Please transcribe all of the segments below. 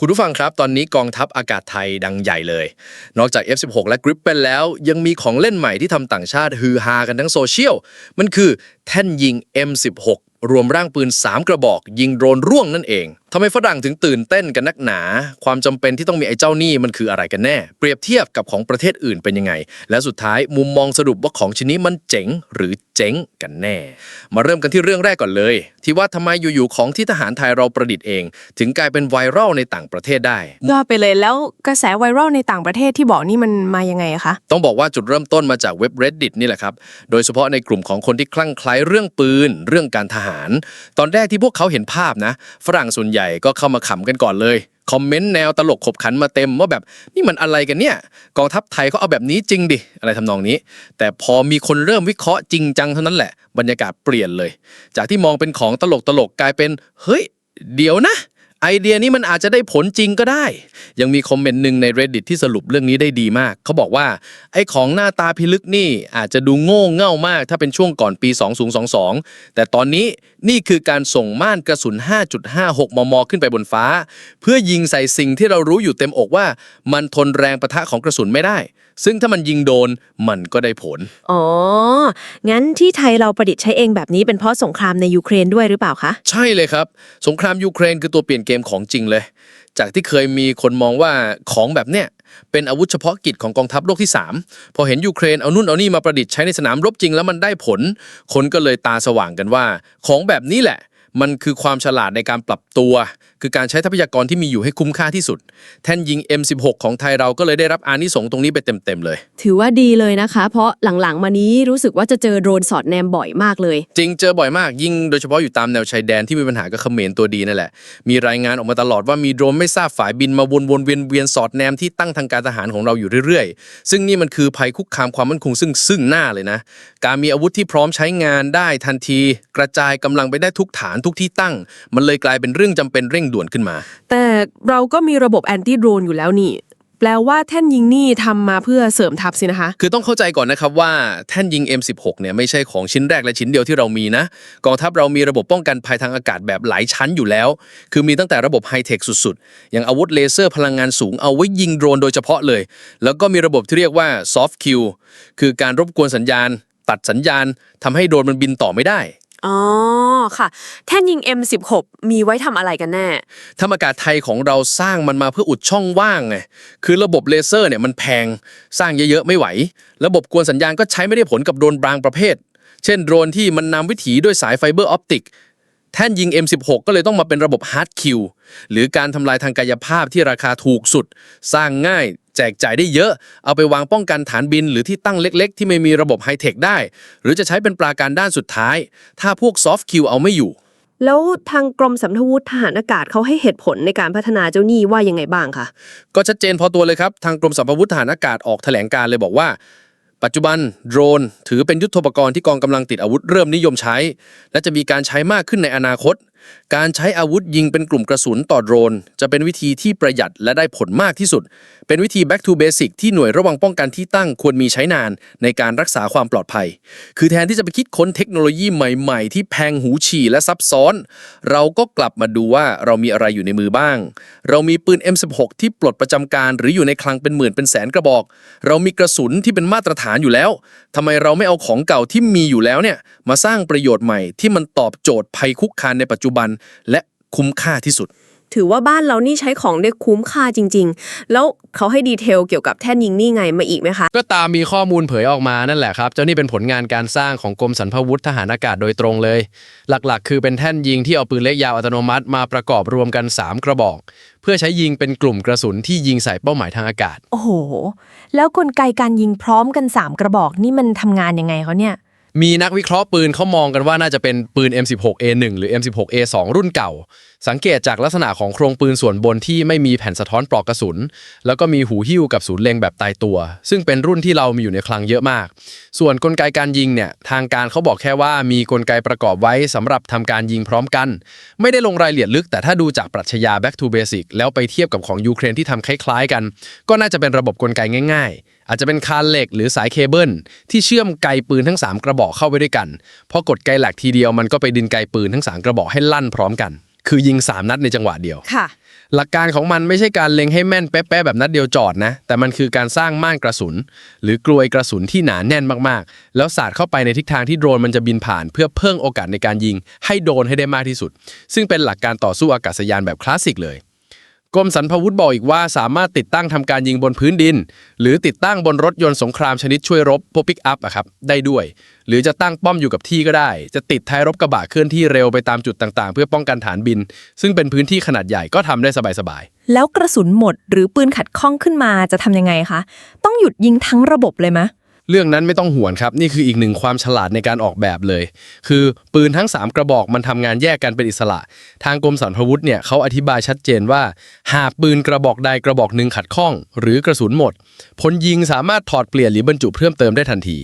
คุณผู้ฟังครับ ตอนนี้กองทัพอากาศไทยดังใหญ่เลย นอกจาก F16 และ Gripen แล้ว ยังมีของเล่นใหม่ที่ทำต่างชาติฮือฮากันทั้งโซเชียล มันคือแท่นยิง M16 รวมร่างปืน 3 กระบอก ยิงโดรนร่วงนั่นเองทำไมฝรั่งถึงตื่นเต้นกันนักหนา ความจำเป็นที่ต้องมีไอ้เจ้านี่มันคืออะไรกันแน่ เปรียบเทียบกับของประเทศอื่นเป็นยังไง และสุดท้ายมุมมองสรุปว่าของชิ้นนี้มันเจ๋งหรือเจ๊งกันแน่ มาเริ่มกันที่เรื่องแรกก่อนเลย ที่ว่าทำไมอยู่ๆของที่ทหารไทยเราประดิษฐ์เอง ถึงกลายเป็นไวรัลในต่างประเทศได้ยอดไปเลยแล้วกระแสไวรัลในต่างประเทศที่บอกนี่มันมายังไงอะคะต้องบอกว่าจุดเริ่มต้นมาจากเว็บ reddit นี่แหละครับโดยเฉพาะในกลุ่มของคนที่คลั่งไคล้เรื่องปืน เรื่องการทหารตอนแรกที่พวกเขาเห็นภาพนะ ฝรั่งส่วนใหญ่ก็เข้ามาขำกันก่อนเลยคอมเมนต์แนวตลกขบขันมาเต็มว่าแบบนี่มันอะไรกันเนี่ยกองทัพไทยเขาเอาแบบนี้จริงดิอะไรทำนองนี้ แต่พอมีคนเริ่มวิเคราะห์จริงจังเท่านั้นแหละ บรรยากาศเปลี่ยนเลย จากที่มองเป็นของตลกตลกกลายเป็นเฮ้ย เดี๋ยวนะ ไอเดียนี้มันอาจจะได้ผลจริงก็ได้ ยังมีคอมเมนต์หนึ่งใน reddit ที่สรุปเรื่องนี้ได้ดีมาก เขาบอกว่าไอ้ของหน้าตาพิลึกนี่อาจจะดูโง่เง่ามาก ถ้าเป็นช่วงก่อนปี 2022 แต่ตอนนี้นี่คือการส่งม่านกระสุน 5.56 มม ขึ้นไปบนฟ้า เพื่อยิงใส่สิ่งที่เรารู้อยู่เต็มอกว่า มันทนแรงประทะของกระสุนไม่ได้ ซึ่งถ้ามันยิงโดนมันก็ได้ผล อ๋อ งั้นที่ไทยเราประดิษฐ์ใช้เองแบบนี้เป็นเพราะสงครามในยูเครนด้วยหรือเปล่าคะ ใช่เลยครับ สงครามยูเครนคือตัวเปลี่ยนเกมของจริงเลย จากที่เคยมีคนมองว่าของแบบเนี้ยเป็นอาวุธเฉพาะกิจของกองทัพโลกที่ 3 พอเห็นยูเครนเอานู่นเอานี่มาประดิษฐ์ใช้ในสนามรบจริงแล้วมันได้ผล คนก็เลยตาสว่างกันว่า ของแบบนี้แหละ มันคือความฉลาดในการปรับตัว คือการใช้ทรัพยากรที่มีอยู่ให้คุ้มค่าที่สุด แท่นยิง M16 ของไทยเราก็เลยได้รับอานิสงส์ตรงนี้ไปเต็มๆเลย ถือว่าดีเลยนะคะ เพราะหลังๆ มานี้รู้สึกว่าจะเจอโดรนสอดแนมบ่อยมากเลย จริงเจอบ่อยมากยิ่งโดยเฉพาะอยู่ตามแนวชายแดนที่มีปัญหากับเขมรตัวดีนั่นแหละ มีรายงานออกมาตลอดว่ามีโดรนไม่ทราบฝ่ายบินมาวนวนๆเวียนเวียนๆสอดแนมที่ตั้งทางการทหารของเราอยู่เรื่อยๆ ซึ่งนี่มันคือภัยคุกคามความมั่นคงซึ่งซึ่งหน้าเลยนะ การมีอาวุธที่พร้อมใช้งานได้ทันที กระจายกำลังไปได้ทุกฐานทุกที่ตั้ง มันเลยกลายเป็นเรื่องจำเป็นเร่งด่วนขึ้นมา แต่เราก็มีระบบแอนตี้โดรนอยู่แล้วนี่ แปลว่าแท่นยิงนี่ทำมาเพื่อเสริมทัพสินะคะ คือต้องเข้าใจก่อนนะครับว่าแท่นยิง M16 เนี่ยไม่ใช่ของชิ้นแรกและชิ้นเดียวที่เรามีนะกองทัพเรามีระบบป้องกันภัยทางอากาศแบบหลายชั้นอยู่แล้ว คือมีตั้งแต่ระบบไฮเทคสุดๆ อย่างอาวุธเลเซอร์พลังงานสูงเอาไว้ยิงโดรนโดยเฉพาะเลย แล้วก็มีระบบที่เรียกว่า soft kill คือการรบกวนสัญญาณ ตัดสัญญาณทำให้โดรนมันบินต่อไม่ได้ อ๋อค่ะ แท่นยิง M16 มีไว้ทำอะไรกันแน่ธรรมอากาศไทยของเราสร้างมันมาเพื่ออุดช่องว่างไงคือระบบเลเซอร์เนี่ยมันแพงสร้างเยอะๆไม่ไหว ระบบกวนสัญญาณก็ใช้ไม่ได้ผลกับโดรนบางประเภท เช่นโดรนที่มันนำวิถีด้วยสายไฟเบอร์ออปติกแท่นยิง M16 ก็เลยต้องมาเป็นระบบฮาร์ดคิวหรือการทำลายทางกายภาพที่ราคาถูกสุด สร้างง่าย แจกจ่ายได้เยอะ เอาไปวางป้องกันฐานบินหรือที่ตั้งเล็กๆ ที่ไม่มีระบบไฮเทคได้ หรือจะใช้เป็นปราการด้านสุดท้าย ถ้าพวกซอฟต์คิวเอาไม่อยู่ แล้วทางกรมสำทวุฒิทหารอากาศเขาให้เหตุผลในการพัฒนาเจ้าหนี้ว่ายังไงบ้างคะ ก็ชัดเจนพอตัวเลยครับ ทางกรมสัมพวุธทหารอากาศออกแถลงการเลยบอกว่า ปัจจุบันโดรน ถือเป็นยุทโธปกรณ์ที่กองกำลังติดอาวุธเริ่มนิยมใช้ และจะมีการใช้มากขึ้นในอนาคต การใช้อาวุธยิงเป็นกลุ่มกระสุนต่อโดรน จะเป็นวิธีที่ประหยัดและได้ผลมากที่สุด เป็นวิธี back to basic ที่หน่วยระวังป้องกันที่ตั้งควรมีใช้นานในการรักษาความปลอดภัย คือแทนที่จะไปคิดค้นเทคโนโลยีใหม่ๆ ที่แพงหูฉี่และซับซ้อน เราก็กลับมาดูว่าเรามีอะไรอยู่ในมือบ้าง เรามีปืน M16 ที่ปลดประจำการ หรืออยู่ในคลังเป็นหมื่นเป็นแสนกระบอก เรามีกระสุนที่เป็นมาตรฐานอยู่แล้วทำไมเราไม่เอาของเก่าที่มีอยู่แล้วเนี่ยมาสร้างประโยชน์ใหม่ที่มันตอบโจทย์ภัยคุกคานในปัจจุบันและคุ้มค่าที่สุด ถือว่าบ้านเรานี่ใช้ของได้คุ้มค่าจริง ๆ แล้วเขาให้ดีเทลเกี่ยวกับแท่นยิงนี่ไงมาอีกไหมคะ ก็ตามมีข้อมูลเผยออกมานั่นแหละครับ เจ้านี่เป็นผลงานการสร้างของกรมสรรพาวุธทหารอากาศโดยตรงเลย หลักๆ คือเป็นแท่นยิงที่เอาปืนเล็กยาวอัตโนมัติมาประกอบรวมกัน 3 กระบอก เพื่อใช้ยิงเป็นกลุ่มกระสุนที่ยิงใส่เป้าหมายทางอากาศ โอ้โห แล้วกลไกการยิงพร้อมกัน 3 กระบอกนี่มันทำงานยังไงเขาเนี่ย มีนักวิเคราะห์ปืนเขามองกันว่าน่าจะเป็นปืน M16A1 หรือ M16A2 รุ่นเก่า สังเกตจากลักษณะของโครงปืนส่วนบนที่ไม่มีแผ่นสะท้อนปลอกกระสุน แล้วก็มีหูหิ้วกับศูนย์เล็งแบบตายตัว ซึ่งเป็นรุ่นที่เรามีอยู่ในคลังเยอะมาก ส่วนกลไกการยิงเนี่ยทางการเขาบอกแค่ว่ามีกลไกประกอบไว้สำหรับทำการยิงพร้อมกัน ไม่ได้ลงรายละเอียดลึก แต่ถ้าดูจากปรัชญา back to basic แล้วไปเทียบกับของยูเครนที่ทำคล้ายๆกัน ก็น่าจะเป็นระบบกลไกง่าย ๆอาจจะเป็นคานเหล็กหรือสายเคเบิลที่เชื่อมไกปืนทั้ง 3 กระบอกเข้าไปด้วยกันพอกดไกแหลกทีเดียวมันก็ไปดึงไกปืนทั้ง 3 กระบอกให้ลั่นพร้อมกัน คือยิง 3 นัดในจังหวะเดียว ค่ะ หลักการของมันไม่ใช่การเล็งให้แม่นเป๊ะๆแบบนัดเดียวจอดนะ แต่มันคือการสร้างม่านกระสุน หรือกลวยกระสุนที่หนาแน่นมากๆ แล้วสาดเข้าไปในทิศทางที่โดรนมันจะบินผ่าน เพื่อเพิ่มโอกาสในการยิง ให้โดนให้ได้มากที่สุด ซึ่งเป็นหลักการต่อสู้อากาศยานแบบคลาสสิกเลย กรมสรรพาวุธบอกอีกว่าสามารถติดตั้งทำการยิงบนพื้นดิน หรือติดตั้งบนรถยนต์สงครามชนิดช่วยรบพวกปิกอัพอะครับได้ด้วย หรือจะตั้งป้อมอยู่กับที่ก็ได้ จะติดท้ายรถกระบะเคลื่อนที่เร็วไปตามจุดต่างๆ เพื่อป้องกันฐานบิน ซึ่งเป็นพื้นที่ขนาดใหญ่ก็ทำได้สบายๆแล้วกระสุนหมดหรือปืนขัดข้องขึ้นมาจะทำยังไงคะต้องหยุดยิงทั้งระบบเลยไหม เรื่องนั้นไม่ต้องห่วงครับ นี่คืออีกหนึ่งความฉลาดในการออกแบบเลย คือปืนทั้ง 3 กระบอกมันทำงานแยกกันเป็นอิสระ ทางกรมสรรพาวุธเนี่ยเขาอธิบายชัดเจนว่า หากปืนกระบอกใดกระบอกหนึ่งขัดข้อง หรือกระสุนหมดพลยิงสามารถถอดเปลี่ยนหรือบรรจุเพิ่มเติมได้ทันที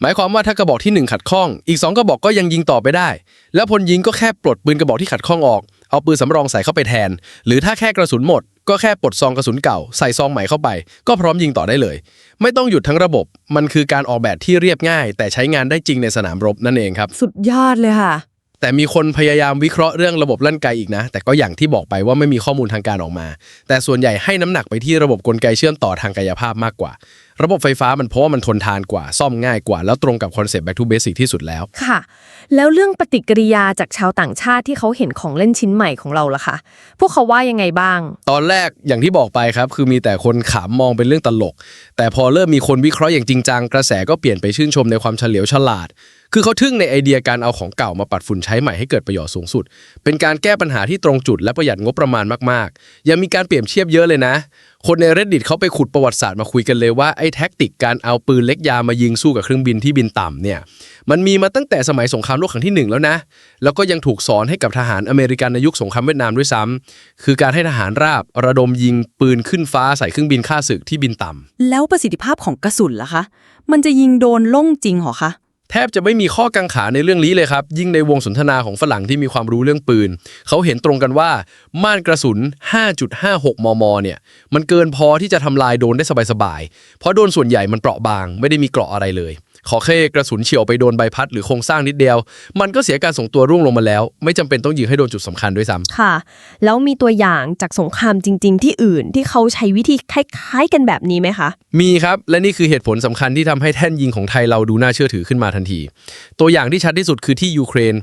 หมายความว่าถ้ากระบอกทีหนึ่1 ขัดข้อง อีก 2 กระบอกก็ยังยิงต่อไปได้ แล้วพลยิงก็แค่ปลดปืนกระบอกที่ขัดข้องออกเอาปืนสำรองใส่เข้าไปแทน หรือถ้าแค่กระสุนหมด ก็แค่ปลดซองกระสุนเก่าใส่ซองใหม่เข้าไป ก็พร้อมยิงต่อได้เลย ไม่ต้องหยุดทั้งระบบ มันคือการออกแบบที่เรียบง่าย แต่ใช้งานได้จริงในสนามรบนั่นเองครับ สุดยอดเลยค่ะ แต่มีคนพยายามวิเคราะห์เรื่องระบบลั่นไกอีกนะ แต่ก็อย่างที่บอกไปว่าไม่มีข้อมูลทางการออกมา แต่ส่วนใหญ่ให้น้ำหนักไปที่ระบบกลไกเชื่อมต่อทางกายภาพมากกว่า ระบบไฟฟ้ามันเพราะว่ามันทนทานกว่าซ่อมง่ายกว่า แล้วตรงกับคอนเซ็ปต์ back to basic ที่สุดแล้ว ค่ะ แล้วเรื่องปฏิกิริยาจากชาวต่างชาติที่เขาเห็นของเล่นชิ้นใหม่ของเราล่ะคะ พวกเขาว่ายังไงบ้าง ตอนแรกอย่างที่บอกไปครับ คือมีแต่คนขำมองเป็นเรื่องตลก แต่พอเริ่มมีคนวิเคราะห์อย่างจริงจังกระแสก็เปลี่ยนไปชื่นชมในความเฉลียวฉลาด คือเขาทึ่งในไอเดียการเอาของเก่ามาปัดฝุ่นใช้ใหม่ให้เกิดประโยชน์สูงสุด เป็นการแก้ปัญหาที่ตรงจุดและประหยัดงบประมาณมากๆ ยังมีการเปรียบเทียบเยอะเลยนะ คนใน reddit เขาไปขุดประวัติศาสตร์มาคุยกันเลยว่าไอ้แท็กติกการเอาปืนเล็กยามายิงสู้กับเครื่องบินที่บินต่ำเนี่ยมันมีมาตั้งแต่สมัยสงครามโลกครั้งที่หนึ่งแล้วนะ แล้วก็ยังถูกสอนให้กับทหารอเมริกันในยุคสงครามเวียดนามด้วยซ้ำคือการให้ทหารราบระดมยิงปืนขึ้นฟ้าใส่เครื่องบินฆ่าศึกที่บินต่ำแล้วประสิทธิภาพของกระสุนล่ะคะ มันจะยิงโดนล่งจริงเหรอคะ แทบจะไม่มีข้อกังขาในเรื่องนี้เลยครับ ยิ่งในวงสนทนาของฝรั่งที่มีความรู้เรื่องปืน เขาเห็นตรงกันว่า ม่านกระสุน 5.56 มม เนี่ย มันเกินพอที่จะทำลายโดนได้สบายๆ เพราะโดนส่วนใหญ่มันเปราะบาง ไม่ได้มีเกราะอะไรเลยขอแค่กระสุนเฉียวไปโดนใบพัดหรือโครงสร้างนิดเดียว มันก็เสียการส่งตัวร่วงลงมาแล้ว ไม่จำเป็นต้องยิงให้โดนจุดสำคัญด้วยซ้ำค่ะ แล้วมีตัวอย่างจากสงครามจริง ๆ ที่อื่นที่เขาใช้วิธีคล้ายๆกันแบบนี้ไหมคะ มีครับ และนี่คือเหตุผลสำคัญที่ทำให้แท่นยิงของไทยเราดูน่าเชื่อถือขึ้นมาทันที ตัวอย่างที่ชัดที่สุดคือที่ยูเครน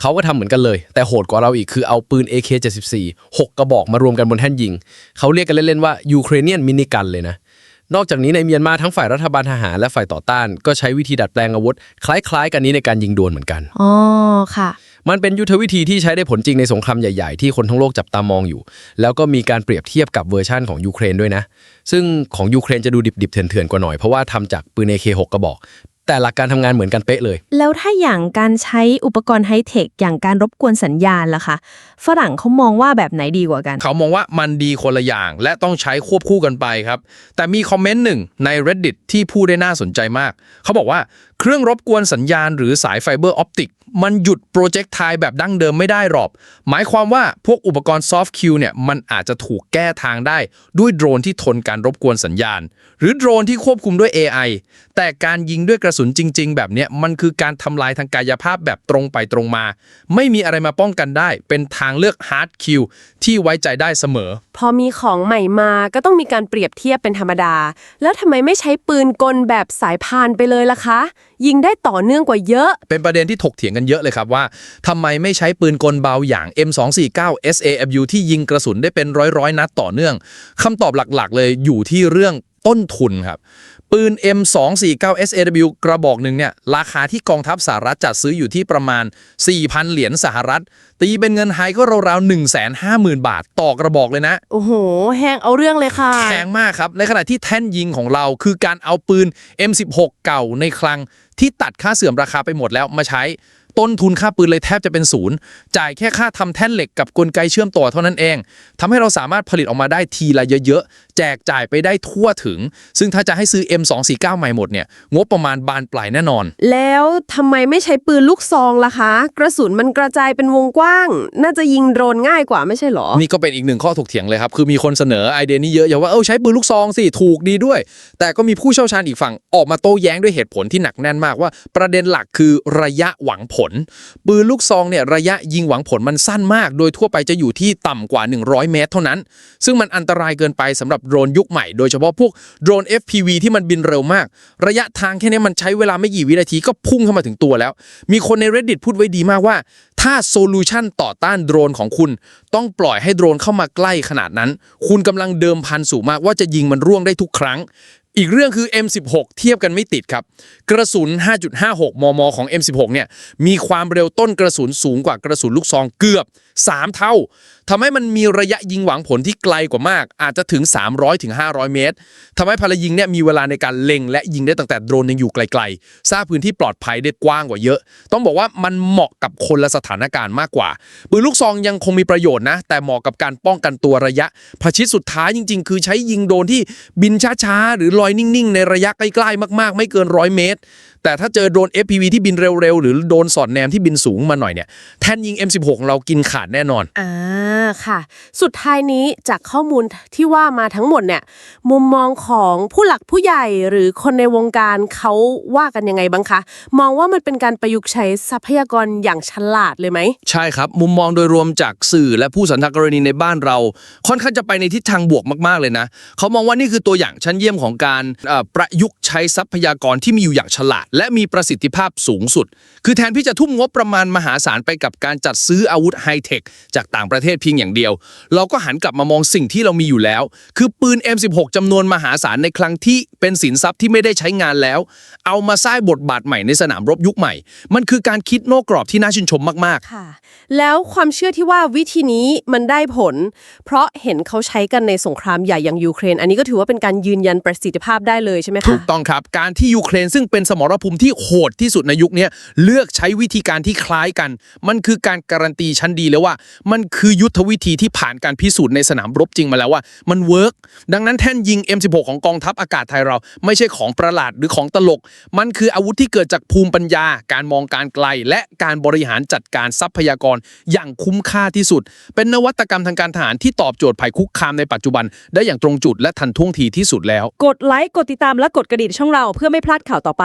เขาก็ทำเหมือนกันเลย แต่โหดกว่าเราอีกคือเอาปืน AK-74 6 กระบอกมารวมกันบนแท่นยิงเขาเรียกกันเล่นๆว่ายูเครเนียนมินิกันเลยนะ นอกจากนี้ในเมียนมาทั้งฝ่ายรัฐบาลทหารและฝ่ายต่อต้าน ก็ใช้วิธีดัดแปลงอาวุธ คล้ายๆ กันนี้ในการยิงดวลเหมือนกัน อ๋อ ค่ะ มันเป็นยุทธวิธีที่ใช้ได้ผลจริงในสงครามใหญ่ๆ ที่คนทั้งโลกจับตามองอยู่ แล้วก็มีการเปรียบเทียบกับเวอร์ชั่นของยูเครนด้วยนะ ซึ่งของยูเครนจะดูดิบๆเถื่อนๆกว่าหน่อยเพราะว่าทำจากปืน AK6 กระบอก แต่หลักการทำงานเหมือนกันเป๊ะเลย แล้วถ้าอย่างการใช้อุปกรณ์ไฮเทคอย่างการรบกวนสัญญาณล่ะคะ ฝรั่งเขามองว่าแบบไหนดีกว่ากัน เขามองว่ามันดีคนละอย่าง และต้องใช้ควบคู่กันไปครับ แต่มีคอมเมนต์หนึ่งใน reddit ที่พูดได้น่าสนใจมาก เขาบอกว่าเครื่องรบกวนสัญญาณหรือสายไฟเบอร์ออปติกมันหยุดโปรเจกต์ไทแบบดั้งเดิมไม่ได้หรอก หมายความว่าพวกอุปกรณ์ซอฟต์คิวเนี่ยมันอาจจะถูกแก้ทางได้ด้วยโดรนที่ทนการรบกวนสัญญาณ หรือโดรนที่ควบคุมด้วย AI แต่การยิงด้วยกระสุนจริง ๆ แบบเนี้ยมันคือการทำลายทางกายภาพแบบตรงไปตรงมา ไม่มีอะไรมาป้องกันได้ เป็นทางเลือกฮาร์ดคิวที่ไว้ใจได้เสมอ พอมีของใหม่มาก็ต้องมีการเปรียบเทียบเป็นธรรมดา แล้วทำไมไม่ใช้ปืนกลแบบสายพานไปเลยล่ะคะยิงได้ต่อเนื่องกว่าเยอะ เป็นประเด็นที่ถกเถียงกันเยอะเลยครับว่าทำไมไม่ใช้ปืนกลเบาอย่าง M249 SAFU ที่ยิงกระสุนได้เป็นร้อยๆนัดต่อเนื่องคำตอบหลักๆ เลยอยู่ที่เรื่องต้นทุนครับ ปืน M249 SAW กระบอกหนึ่งเนี่ย ราคาที่กองทัพสหรัฐจัดซื้ออยู่ที่ประมาณ 4,000 เหรียญสหรัฐ ตีเป็นเงินไทยก็ราวๆ 150,000 บาทต่อกระบอกเลยนะ โอ้โห แห้งเอาเรื่องเลยค่ะแพงมากครับ ในขณะที่แท่นยิงของเราคือการเอาปืน M16 เก่าในคลังที่ตัดค่าเสื่อมราคาไปหมดแล้วมาใช้ ต้นทุนค่าปืนเลยแทบจะเป็นศูนย์จ่ายแค่ค่าทำแท่นเหล็กกับกลไกเชื่อมต่อเท่านั้นเองทำให้เราสามารถผลิตออกมาได้ทีละเยอะๆ แจกจ่ายไปได้ทั่วถึง ซึ่งถ้าจะให้ซื้อ M249 ใหม่หมดเนี่ยงบประมาณบานปลายแน่นอน แล้วทำไมไม่ใช้ปืนลูกซองล่ะคะ กระสุนมันกระจายเป็นวงกว้าง น่าจะยิงโดรนง่ายกว่าไม่ใช่เหรอ นี่ก็เป็นอีกหนึ่งข้อถกเถียงเลยครับคือมีคนเสนอไอเดียนี้เยอะอย่างว่าเออใช้ปืนลูกซองสิถูกดีด้วย แต่ก็มีผู้เชี่ยวชาญอีกฝั่งออกมาโต้แย้งด้วยเหตุผลที่หนักแน่นมากว่าประเด็นหลักคือระยะหวังผลล ปืนลูกซองเนี่ยระยะยิงหวังผลมันสั้นมาก โดยทั่วไปจะอยู่ที่ต่ำกว่า 100 เมตร เท่านั้น ซึ่งมันอันตรายเกินไปสำหรับโดรนยุคใหม่ โดยเฉพาะพวกโดรน FPV ที่มันบินเร็วมาก ระยะทางแค่นี้มันใช้เวลาไม่กี่วินาทีก็พุ่งเข้ามาถึงตัวแล้ว มีคนใน reddit พูดไว้ดีมากว่า ถ้าโซลูชันต่อต้านโดรนของคุณ ต้องปล่อยให้โดรนเข้ามาใกล้ขนาดนั้น คุณกำลังเดิมพันสูงมากว่าจะยิงมันร่วงได้ทุกครั้ง อีกเรื่องคือ M16 เทียบกันไม่ติดครับ กระสุน 5.56 มม ของ M16 เนี่ย มีความเร็วต้นกระสุนสูงกว่ากระสุนลูกซองเกือบ 3 เท่า ทำให้มันมีระยะยิงหวังผลที่ไกลกว่ามาก อาจจะถึง 300-500 เมตร ทำให้พลยิงเนี่ยมีเวลาในการเล็ง และยิงได้ตั้งแต่โดรนยังอยู่ไกลๆทราบพื้นที่ปลอดภัยได้กว้างกว่าเยอะ ต้องบอกว่ามันเหมาะกับคนละสถานการณ์มากกว่า ปืนลูกซองยังคงมีประโยชน์นะ แต่เหมาะกับการป้องกันตัวระยะประชิดสุดท้ายจริง ๆ คือใช้ยิงโดรนที่บินช้าๆหรือลอยนิ่งๆ ในระยะใกล้ๆ มากๆ ไม่เกินร้อยเมตร แต่ถ้าเจอโดรน FPV ที่บินเร็วๆ หรือโดรนสอดแนมที่บินสูงมาหน่อยเนี่ยแท่นยิง M16 ของเรากินขาดแน่นอน อ่าค่ะ สุดท้ายนี้จากข้อมูลที่ว่ามาทั้งหมดเนี่ย มุมมองของผู้หลักผู้ใหญ่หรือคนในวงการเขาว่ากันยังไงบ้างคะ มองว่ามันเป็นการประยุกต์ใช้ทรัพยากรอย่างฉลาดเลยไหม ใช่ครับ มุมมองโดยรวมจากสื่อและผู้สันทกรณีในบ้านเรา ค่อนข้างจะไปในทิศทางบวกมากๆเลยนะเขามองว่านี่คือตัวอย่างชั้นเยี่ยมของการเอ่อประยุกต์ใช้ทรัพยากรที่มีอยู่อย่างฉลาดและมีประสิทธิภาพสูงสุด คือแทนที่จะทุ่มงบประมาณมหาศาลไปกับการจัดซื้ออาวุธไฮเทคจากต่างประเทศเพียงอย่างเดียว เราก็หันกลับมามองสิ่งที่เรามีอยู่แล้ว คือปืน M16 จำนวนมหาศาลในครั้งที่เป็นสินทรัพย์ที่ไม่ได้ใช้งานแล้ว เอามาสร้างบทบาทใหม่ในสนามรบยุคใหม่ มันคือการคิดโนกกรอบที่น่าชื่นชมมากๆค่ะ แล้วความเชื่อที่ว่าวิธีนี้มันได้ผล เพราะเห็นเขาใช้กันในสงครามใหญ่อย่างยูเครน อันนี้ก็ถือว่าเป็นการยืนยันประสิทธิภาพได้เลยใช่ไหมคะถูกต้องครับการที่ยูเครนซึ่งเป็นสมรภูมิที่โหดที่สุดในยุคนี้เลือกใช้วิธีการที่คล้ายกัน มันคือการการันตีชั้นดีแล้วว่า มันคือยุทธวิธีที่ผ่านการพิสูจน์ในสนามรบจริงมาแล้วว่า มันเวิร์กดังนั้นแท่นยิง M16 ของกองทัพอากาศไทยเรา ไม่ใช่ของประหลาดหรือของตลก มันคืออาวุธที่เกิดจากภูมิปัญญา การมองการไกล และการบริหารจัดการทรัพยากรอย่างคุ้มค่าที่สุด เป็นนวัตกรรมทางการทหารที่ตอบโจทย์ภัยคุกคามในปัจจุบัน ได้อย่างตรงจุดและทันท่วงทีที่สุดแล้ว กดไลค์กดติดตามและกดกระดิ่งช่องเราเพื่อไม่พลาดข่าวต่อไป